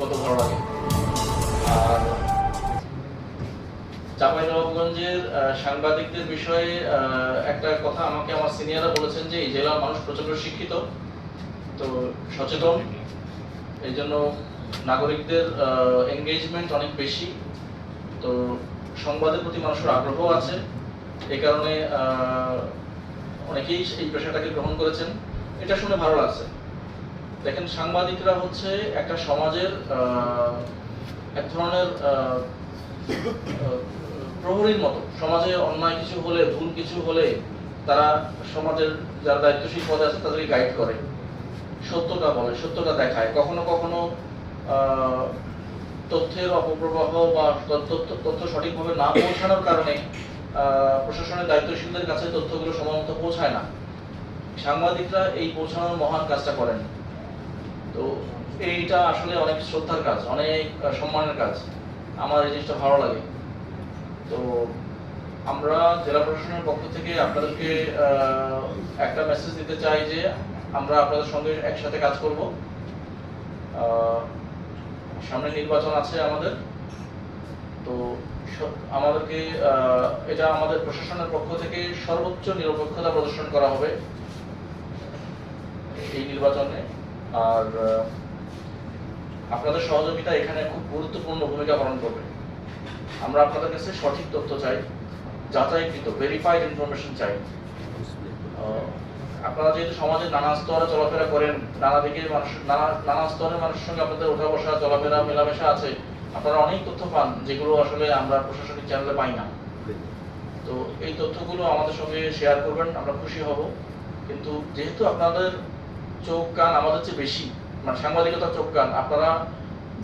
কত ভালো লাগে? আর চাঁপাইনবাবগঞ্জের সাংবাদিকদের বিষয়ে একটা কথা আমাকে আমার সিনিয়ররা বলেছেন যে এই জেলার মানুষ প্রচণ্ড শিক্ষিত, তো সচেতন, এই জন্য নাগরিকদের এনগেজমেন্ট অনেক বেশি, তো সংবাদের প্রতি মানুষের আগ্রহ আছে। এ কারণে অনেকেই এই পেশাটাকে গ্রহণ করেছেন। এটা শুনে ভালো লাগছে। দেখেন, সাংবাদিকরা হচ্ছে একটা সমাজের এক ধরনের প্রহরীর মতো। সমাজে অন্যায় কিছু হলে, ভুল কিছু হলে তারা সমাজের যারা দায়িত্বশীল পদে আছে, তাদেরকে গাইড করে। সত্যটা বলে সত্যটা দেখায়। কখনো কখনো তথ্যের অপপ্রবাহ বা তথ্য সঠিকভাবে না পৌঁছানোর কারণে প্রশাসনের দায়িত্বশীলদের কাছে তথ্যগুলো সময় মতো পৌঁছায় না। সাংবাদিকরা এই পৌঁছানোর মহান কাজটা করেন। তো এইটা আসলে অনেক শ্রদ্ধার কাজ, অনেক সম্মানের কাজ। আমার এই জিনিসটা ভালো লাগে। তো আমরা জেলা প্রশাসনের পক্ষ থেকে আপনাদেরকে একটা মেসেজ দিতে চাই যে আমরা আপনাদের সঙ্গে একসাথে কাজ করব। সামনে নির্বাচন আছে আমাদের। তো আমাদেরকে এটা আমাদের প্রশাসনের পক্ষ থেকে সর্বোচ্চ নিরপেক্ষতা প্রদর্শন করা হবে এই নির্বাচনে। আর আপনাদের সহযোগিতা এখানে খুব গুরুত্বপূর্ণ ভূমিকা পালন করবে। আমরা আপনাদের কাছে সঠিক তথ্য চাই, যাচাইকৃত ভেরিফাইড ইনফরমেশন চাই। আপনারা যেহেতু সমাজে নানা স্তরে চলাফেরা করেন, নানা দিকে মানুষ, নানা নানা স্তরের মানুষের সঙ্গে আপনাদের ওঠা বসা, চলাফেরা, মেলামেশা আছে, আপনারা অনেক তথ্য পান, যেগুলো আসলে আমরা প্রশাসনিক চ্যানেলে পাই না। তো এই তথ্যগুলো আমাদের সঙ্গে শেয়ার করবেন, আমরা খুশি হব। কিন্তু যেহেতু আপনাদের চোখ, কান আমাদের চেয়ে বেশি। মানে সাংবাদিকতার চোখ, কান। আপনারা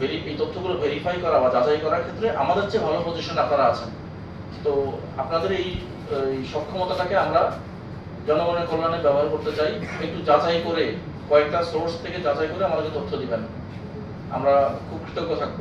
এই তথ্যগুলো ভেরিফাই করা বা যাচাই করার ক্ষেত্রে আমাদের চেয়ে ভালো পজিশন আপনারা আছেন। তো আপনাদের এই এই সক্ষমতাটাকে আমরা জনগণের কল্যাণে ব্যবহার করতে চাই। একটু যাচাই করে, কয়েকটা সোর্স থেকে যাচাই করে আমাদেরকে তথ্য দিবেন। আমরা খুব কৃতজ্ঞ থাকব।